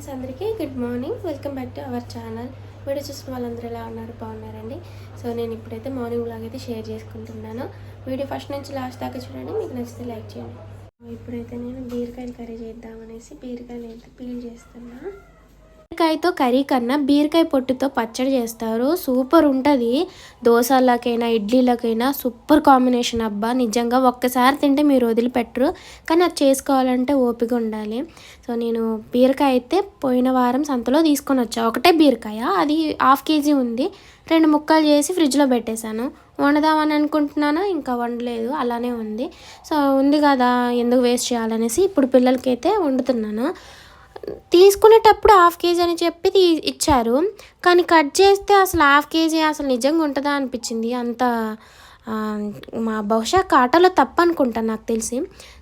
Friends అందరికీ good morning. Welcome back to our channel. Video చూసిన వాళ్ళందరూ ఎలా ఉన్నారు? బాగున్నారండి? సో నేను ఇప్పుడైతే మార్నింగ్ బ్లాగ్ అయితే షేర్ చేసుకుంటున్నాను. వీడియో ఫస్ట్ నుంచి లాస్ట్ దాకా చూడండి. మీకు నచ్చితే లైక్ చేయండి. ఇప్పుడైతే నేను బీరకాయలు కర్రీ చేద్దామనేసి బీరకాయలు అయితే పీల్ చేస్తున్నా. బీరకాయతో కర్రీ కన్నా బీరకాయ పొట్టుతో పచ్చడి చేస్తారు. సూపర్ ఉంటుంది. దోశలకైనా ఇడ్లీలకైనా సూపర్ కాంబినేషన్ అబ్బా. నిజంగా ఒక్కసారి తింటే మీరు వదిలిపెట్టరు. కానీ అది చేసుకోవాలంటే ఓపిక ఉండాలి. సో నేను బీరకాయ అయితే పోయిన వారం సంతలో తీసుకొని వచ్చా. ఒకటే బీరకాయ. అది హాఫ్ కేజీ ఉంది. రెండు ముక్కలు చేసి ఫ్రిడ్జ్లో పెట్టేశాను. వండుదామని అనుకుంటున్నాను? ఇంకా వండలేదు. అలానే ఉంది. సో ఉంది కదా ఎందుకు వేస్ట్ చేయాలనేసి ఇప్పుడు పిల్లలకైతే వండుతున్నాను. తీసుకునేటప్పుడు హాఫ్ కేజీ అని చెప్పి తీ ఇచ్చారు. కానీ కట్ చేస్తే అసలు హాఫ్ కేజీ అసలు నిజంగా ఉంటుందా అనిపించింది. అంత మా బహుశా కాటలో తప్పు నాకు తెలిసి.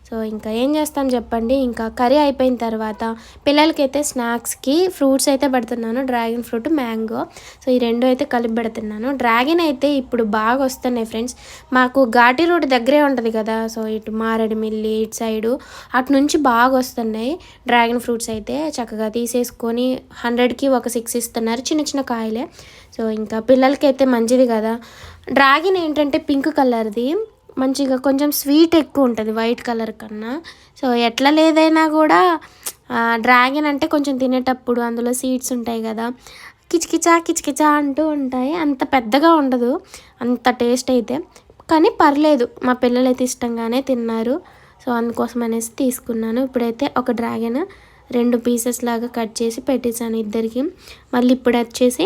సో ఇంకా ఏం చేస్తాను చెప్పండి? ఇంకా కర్రీ అయిపోయిన తర్వాత పిల్లలకైతే స్నాక్స్కి ఫ్రూట్స్ అయితే పెడుతున్నాను. Dragon fruit mango. సో ఈ రెండు అయితే కలిపి పెడుతున్నాను. డ్రాగన్ అయితే ఇప్పుడు బాగా వస్తున్నాయి ఫ్రెండ్స్. మాకు ఘాటి రోడ్ దగ్గరే ఉంటుంది కదా. సో ఇటు మారేడుమిల్లి ఇటు సైడు అటు నుంచి బాగా వస్తున్నాయి డ్రాగన్ ఫ్రూట్స్ అయితే. చక్కగా తీసేసుకొని హండ్రెడ్కి ఒక సిక్స్ ఇస్తున్నారు చిన్న చిన్న కాయలే. సో ఇంకా పిల్లలకైతే మంచిది కదా. డ్రాగన్ ఏంటంటే పింక్ కలర్ది. మంచిగా కొంచెం స్వీట్ ఎక్కువ ఉంటుంది వైట్ కలర్ కన్నా. సో ఎట్లా లేదైనా కూడా డ్రాగన్ అంటే కొంచెం తినేటప్పుడు అందులో సీడ్స్ ఉంటాయి కదా కిచకిచా కిచకిచా అంటూ ఉంటాయి. అంత పెద్దగా ఉండదు అంత టేస్ట్ అయితే. కానీ పర్లేదు మా పిల్లలు అయితే ఇష్టంగానే తిన్నారు. సో అందుకోసం అనేసి తీసుకున్నాను. ఇప్పుడైతే ఒక డ్రాగన్ రెండు పీసెస్ లాగా కట్ చేసి పెట్టేశాను ఇద్దరికి. మళ్ళీ ఇప్పుడు వచ్చేసి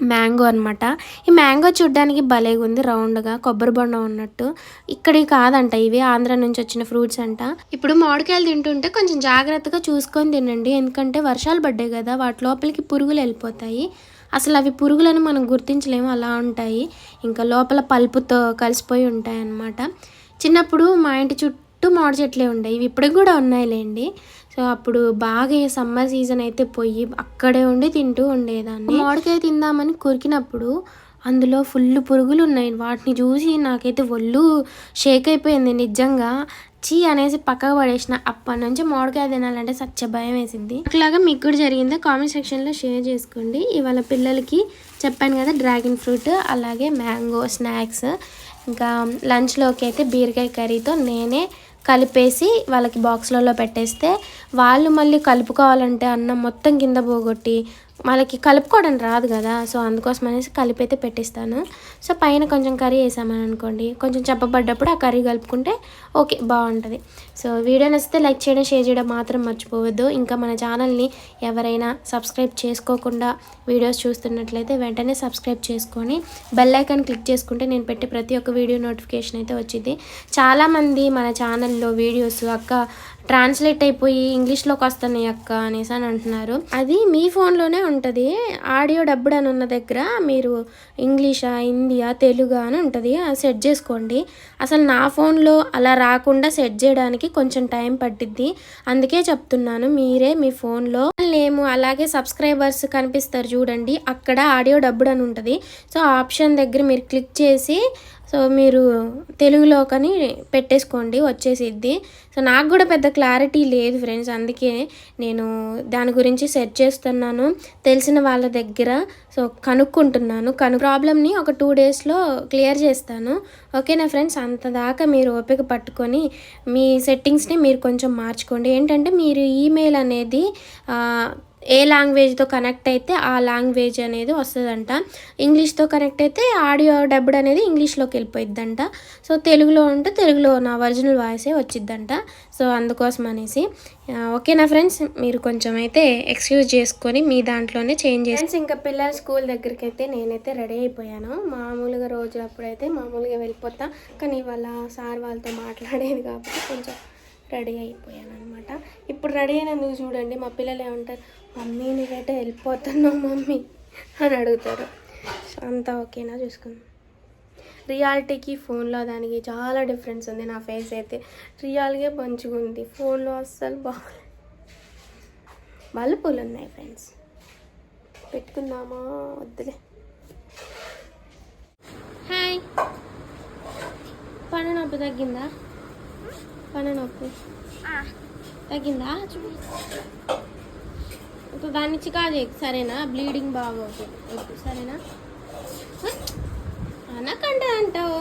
మ్యాంగో అనమాట ఈ మ్యాంగో చూడ్డానికి భలేగా ఉంది రౌండ్గా కొబ్బరి బొండం ఉన్నట్టు. ఇక్కడి కాదంట ఇవి ఆంధ్ర నుంచి వచ్చిన ఫ్రూట్స్ అంట. ఇప్పుడు మామిడికాయలు తింటుంటే కొంచెం జాగ్రత్తగా చూసుకొని తినండి. ఎందుకంటే వర్షాలు పడ్డాయి కదా వాటి లోపలికి పురుగులు వెళ్ళిపోతాయి. అసలు అవి పురుగులను మనం గుర్తించలేము అలా ఉంటాయి. ఇంకా లోపల పల్పుతో కలిసిపోయి ఉంటాయి అన్నమాట చిన్నప్పుడు మా ఇంటి చుట్టూ మామిడి చెట్లే ఉండేవి ఇవి ఇప్పటికి కూడా ఉన్నాయిలేండి. సో అప్పుడు బాగా సమ్మర్ సీజన్ అయితే పోయి అక్కడే ఉండి తింటూ ఉండేదాన్ని. మామిడికాయ తిందామని కొరికినప్పుడు అందులో ఫుల్ పురుగులు ఉన్నాయి. వాటిని చూసి నాకైతే ఒళ్ళు షేక్ అయిపోయింది నిజంగా. చీ అనేసి పక్కకు పడేసిన అప్పటి నుంచి మామిడికాయ తినాలంటే సచ్చ భయం వేసింది. అట్లాగా మీకు కూడా జరిగిందో? కామెంట్ సెక్షన్లో షేర్ చేసుకోండి. ఇవాళ పిల్లలకి చెప్పాను కదా డ్రాగన్ ఫ్రూట్ అలాగే మ్యాంగో స్నాక్స్. ఇంకా లంచ్లోకి అయితే బీరకాయ కర్రీతో నేనే కలిపేసి వాళ్ళకి బాక్స్లలో పెట్టేస్తే వాళ్ళు మళ్ళీ కలుపుకోవాలంటే అన్నం మొత్తం కింద పోగొట్టి వాళ్ళకి కలుపుకోవడం రాదు కదా సో అందుకోసం అనేసి కలిపి అయితే పెట్టిస్తాను. సో పైన కొంచెం కర్రీ వేసామని అనుకోండి కొంచెం చెప్పబడ్డప్పుడు ఆ కర్రీ కలుపుకుంటే ఓకే బాగుంటుంది. సో వీడియో నచ్చితే లైక్ చేయడం షేర్ చేయడం మాత్రం మర్చిపోవద్దు. ఇంకా మన ఛానల్ని ఎవరైనా సబ్స్క్రైబ్ చేసుకోకుండా వీడియోస్ చూస్తున్నట్లయితే వెంటనే సబ్స్క్రైబ్ చేసుకొని బెల్ ఐకాన్ క్లిక్ చేసుకుంటే నేను పెట్టే ప్రతి ఒక్క వీడియో నోటిఫికేషన్ అయితే వచ్చింది చాలామంది మన ఛానల్లో వీడియోస్ అక్క ట్రాన్స్లేట్ అయిపోయి ఇంగ్లీష్లోకి వస్తున్నాయి అక్క అనేసి అని అంటున్నారు. అది మీ ఫోన్లోనే ఉంటుంది. ఆడియో డబ్బుడు అని ఉన్న దగ్గర మీరు ఇంగ్లీషా హిందీయా తెలుగా అని ఉంటుంది. అది సెట్ చేసుకోండి. అసలు నా ఫోన్లో అలా రాకుండా సెట్ చేయడానికి కొంచెం టైం పట్టిద్ది. అందుకే చెప్తున్నాను మీరే మీ ఫోన్లో నేము అలాగే సబ్స్క్రైబర్స్ కనిపిస్తారు చూడండి. అక్కడ ఆడియో డబ్బుడు అని ఉంటుంది. సో ఆప్షన్ దగ్గర మీరు క్లిక్ చేసి సో మీరు తెలుగులో కానీ పెట్టేసుకోండి వచ్చేసిద్ది. సో నాకు కూడా పెద్ద క్లారిటీ లేదు ఫ్రెండ్స్ అందుకే నేను దాని గురించి సెర్చ్ చేస్తున్నాను. తెలిసిన వాళ్ళ దగ్గర సో కనుక్కుంటున్నాను. కను ప్రాబ్లమ్ని ఒక టూ డేస్లో క్లియర్ చేస్తాను. ఓకేనా ఫ్రెండ్స్? అంత దాకా మీరు ఓపిక పట్టుకొని మీ సెట్టింగ్స్ని మీరు కొంచెం మార్చుకోండి. ఏంటంటే మీరు ఈమెయిల్ అనేది ఏ లాంగ్వేజ్తో కనెక్ట్ అయితే ఆ లాంగ్వేజ్ అనేది వస్తుందంట. ఇంగ్లీష్తో కనెక్ట్ అయితే ఆడియో డబ్బుడ్ అనేది ఇంగ్లీష్లోకి వెళ్ళిపోయిద్దంట. సో తెలుగులో ఉంటే తెలుగులో నా ఒరిజినల్ వాయిసే వచ్చిద్దంట. సో అందుకోసం అనేసి ఓకేనా ఫ్రెండ్స్? మీరు కొంచెం అయితే ఎక్స్క్యూజ్ చేసుకొని మీ దాంట్లోనే చేంజ్ చేసి ఇంకా పిల్లల స్కూల్ దగ్గరికి అయితే నేనైతే రెడీ అయిపోయాను. మామూలుగా రోజు అప్పుడైతే మామూలుగా వెళ్ళిపోతా. కానీ ఇవాళ సార్ వాళ్ళతో మాట్లాడేది కాబట్టి కొంచెం రెడీ అయిపోయాను అనమాట ఇప్పుడు రెడీ అయినందుకు చూడండి మా పిల్లలు ఏమంటారు మమ్మీ నీకైతే వెళ్ళిపోతున్నావు మమ్మీ అని అడుగుతారు. సో అంతా ఓకేనా చూసుకుందాం. రియాలిటీకి ఫోన్లో దానికి చాలా డిఫరెన్స్ ఉంది నా ఫేస్ అయితే. రియల్గా మంచిగా ఉంది. ఫోన్లో అస్సలు బాగా మల్లెపూలు ఉన్నాయి ఫ్రెండ్స్. పెట్టుకుందామా? వద్దులే. హాయ్. పని నొప్పి తగ్గిందా? పని నొప్పి తగ్గిందా? చూడు ఇంకో దాన్ని చికా చేయకు సరేనా? బ్లీడింగ్ బాగా అవుతుంది. సరేనా? అనకంటే అంటావు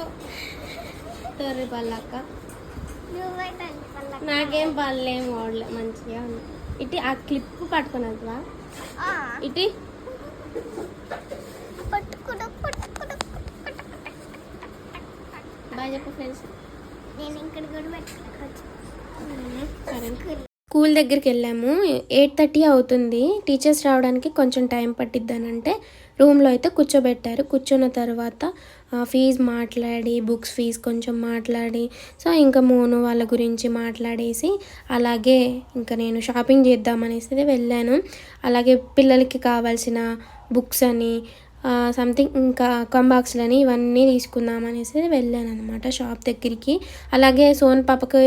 తొర్రి పల్లక్క. నాకేం పళ్ళేం ఓడలే మంచిగా ఉంది. ఇటు ఆ క్లిప్ పట్టుకున్నట్టువా? ఇటు? బాయ్ చెప్పు ఫ్రెండ్స్. నేను ఇక్కడ కూడా పెట్టుకోవచ్చు సరే. స్కూల్ దగ్గరికి వెళ్ళాము. ఎయిట్ థర్టీ అవుతుంది. టీచర్స్ రావడానికి కొంచెం టైం పట్టిద్దానంటే రూమ్లో అయితే కూర్చోబెట్టారు. కూర్చున్న తర్వాత ఫీజు మాట్లాడి బుక్స్ ఫీజు కొంచెం మాట్లాడి సో ఇంకా మోను వాళ్ళ గురించి మాట్లాడేసి అలాగే ఇంకా నేను షాపింగ్ చేద్దామనేసి వెళ్ళాను. అలాగే పిల్లలకి కావాల్సిన బుక్స్ అని సంథింగ్ ఇంకా కంబాక్స్లని ఇవన్నీ తీసుకుందాం అనేసి వెళ్ళాను అనమాట షాప్ దగ్గరికి. అలాగే సోన్ పాపకి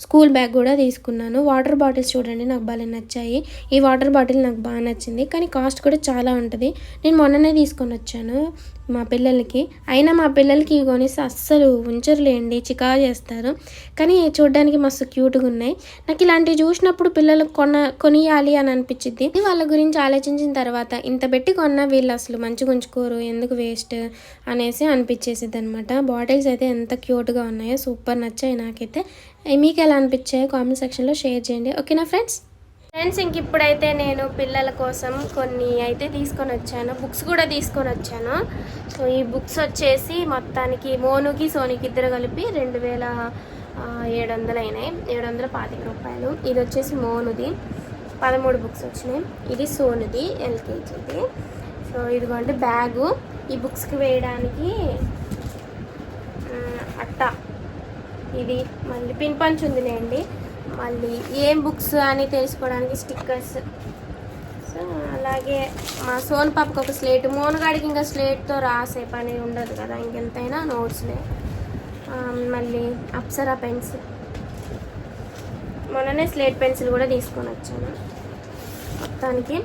స్కూల్ బ్యాగ్ కూడా తీసుకున్నాను. వాటర్ బాటిల్స్ చూడండి నాకు భలే నచ్చాయి. ఈ వాటర్ బాటిల్ నాకు బాగా నచ్చింది. కానీ కాస్ట్ కూడా చాలా ఉంటుంది. నేను మొన్ననే తీసుకొని వచ్చాను. మా పిల్లలకి. అయినా మా పిల్లలకి ఇవి కొనిస్తే అస్సలు ఉంచరులేండి చికా చేస్తారు. కానీ చూడడానికి మస్తు క్యూట్గా ఉన్నాయి. నాకు ఇలాంటివి చూసినప్పుడు పిల్లలకు కొన కొనియాలి అని అనిపించింది వాళ్ళ గురించి ఆలోచించిన తర్వాత ఇంత పెట్టి కొన్నా వీళ్ళు అసలు మంచిగా ఉంచుకోరు ఎందుకు వేస్ట్ అనేసి అనిపించేసింది అనమాట బాటిల్స్ అయితే ఎంత క్యూట్గా ఉన్నాయో సూపర్ నచ్చాయి నాకైతే. మీకు ఎలా అనిపించాయో కామెంట్ సెక్షన్లో షేర్ చేయండి. ఓకేనా ఫ్రెండ్స్? ఫ్రెండ్స్ ఇంక ఇప్పుడైతే నేను పిల్లల కోసం కొన్ని అయితే తీసుకొని వచ్చాను. బుక్స్ కూడా తీసుకొని వచ్చాను. సో ఈ బుక్స్ వచ్చేసి మొత్తానికి మోనుకి సోనికి ఇద్దరు కలిపి రెండు వేల ఏడు వందలు అయినాయి. ఏడు వందల పాతిక రూపాయలు. ఇది వచ్చేసి మోనుది. పదమూడు బుక్స్ వచ్చినాయి. ఇది సోనుది ఎల్కేజీది. సో ఇదిగోండి బ్యాగు. ఈ బుక్స్కి వేయడానికి అట్ట. ఇది మళ్ళీ పిన్ పంచ్ ఉందిలేండి మళ్ళీ ఏం బుక్స్ అని తెలుసుకోవడానికి స్టిక్కర్స్. సో అలాగే మా సోన్ పాపకి ఒక స్లేట్. మోనగాడికి ఇంకా స్లేట్తో రాసే పని ఉండదు కదా ఇంకెంతైనా నోట్స్లే. మళ్ళీ అప్సరా పెన్సిల్ మొన్ననే స్లేట్ పెన్సిల్ కూడా తీసుకొని వచ్చాను. మొత్తానికి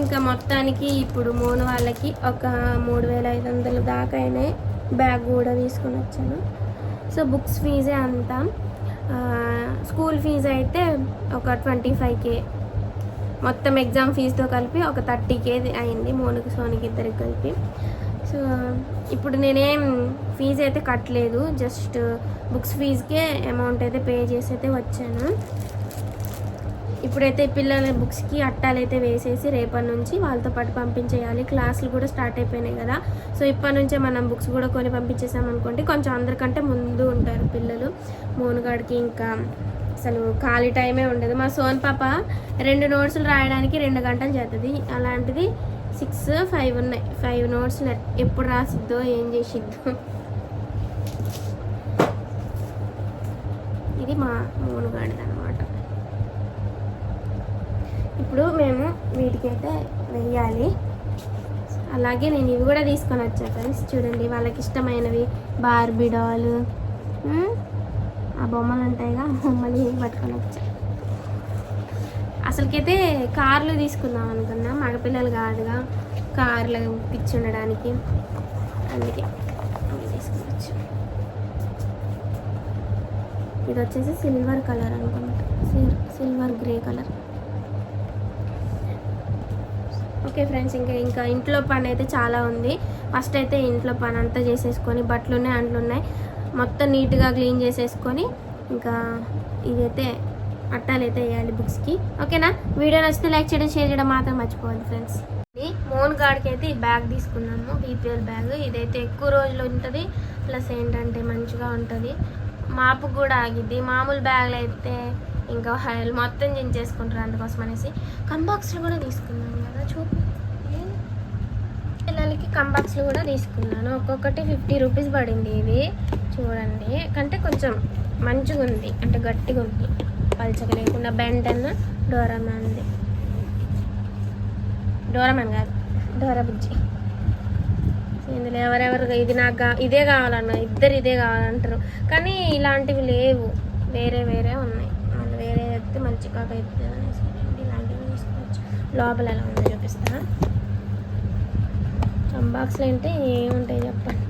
ఇంకా మొత్తానికి ఇప్పుడు మూడు వాళ్ళకి ఒక మూడు వేల ఐదు వందల దాకా అయినాయి. బ్యాగ్ కూడా తీసుకొని వచ్చాను. సో బుక్స్ ఫీజే అంతా. స్కూల్ ఫీజు అయితే ఒక ట్వంటీ ఫైవ్ కే. మొత్తం ఎగ్జామ్ ఫీజుతో కలిపి ఒక థర్టీ కే అయింది మోనుకి సోనికి ఇద్దరికి కలిపి. సో ఇప్పుడు నేనేం ఫీజు అయితే కట్టలేదు జస్ట్ బుక్స్ ఫీజుకే అమౌంట్ అయితే పే చేసి అయితే వచ్చాను. ఇప్పుడైతే పిల్లల బుక్స్కి అట్టాలు అయితే వేసేసి రేపటి నుంచి వాళ్ళతో పాటు పంపించేయాలి. క్లాసులు కూడా స్టార్ట్ అయిపోయినాయి కదా. సో ఇప్పటి నుంచే మనం బుక్స్ కూడా కొని పంపించేసామనుకోండి కొంచెం అందరికంటే ముందు ఉంటారు పిల్లలు. మోనుగాడికి ఇంకా అసలు ఖాళీ టైమే ఉండదు. మా సోన్ పాప రెండు నోట్స్లు రాయడానికి రెండు గంటలు చేస్తుంది అలాంటిది సిక్స్ ఫైవ్ ఉన్నాయి. ఫైవ్ నోట్స్ ఎప్పుడు రాసిద్దో ఏం చేసిద్దో. ఇది మా మోనుగాడిది అనమాట ఇప్పుడు మేము వీటికైతే వెయ్యాలి. అలాగే నేను ఇవి కూడా తీసుకొని వచ్చా ఫ్రెండ్స్. చూడండి వాళ్ళకి ఇష్టమైనవి. బార్బీ డాల్ ఆ బొమ్మలు ఉంటాయిగా బొమ్మలు పట్టుకొని వచ్చా. అసలుకైతే కార్లు తీసుకుందాం అనుకున్నా. మగపిల్లలు కాదుగా కార్లు పిచ్చి ఉండడానికి. అందుకే తీసుకోవచ్చు ఇది వచ్చేసి సిల్వర్ కలర్ అనుకుంటా. సిల్- silver grey colour. Okay friends ఇంకా ఇంకా ఇంట్లో పని అయితే చాలా ఉంది. ఫస్ట్ అయితే ఇంట్లో పని అంతా చేసేసుకొని బట్టలు ఉన్నాయి అంట్లు ఉన్నాయి మొత్తం నీట్గా క్లీన్ చేసేసుకొని ఇంకా ఇదైతే అట్టాలు అయితే వేయాలి బుక్స్కి. ఓకేనా? వీడియో నచ్చితే లైక్ చేయడం షేర్ చేయడం మాత్రం మర్చిపోవద్దు ఫ్రెండ్స్. మోన్ గార్డ్కి అయితే ఈ బ్యాగ్ తీసుకున్నాము బీపీఎల్ బ్యాగ్. ఇదైతే ఎక్కువ రోజులు ఉంటుంది ప్లస్ ఏంటంటే మంచిగా ఉంటుంది. మాపు కూడా ఆగిద్ది. మామూలు బ్యాగ్లు అయితే ఇంకా హైల్ మొత్తం చేసుకుంటారు అందుకోసం అనేసి. కంబాక్స్లు కూడా తీసుకున్నాను కదా చూపు. పిల్లలకి కంబాక్స్లు కూడా తీసుకున్నాను. ఒక్కొక్కటి ఫిఫ్టీ రూపీస్ పడింది ఇది. చూడండి. కంటే కొంచెం మంచిగా ఉంది. అంటే గట్టిగా ఉంది. పల్చగా లేకుండా అన్న డోరామాన్ది డోరామాన్ కాదు. డోరా బుజ్జి. ఇందులో ఎవరెవరు ఇది నాకు కా- ఇదే కావాలన్న ఇద్దరు ఇదే కావాలంటారు. కానీ ఇలాంటివి లేవు. వేరే వేరే ఉన్నాయి. అయితే మంచి కాక అవుతుంది అనేసి ఇలాంటివి తీసుకోవచ్చు. లోపల ఎలా ఉందో చూపిస్తా. బాక్స్లో అంటే ఏముంటాయి చెప్పండి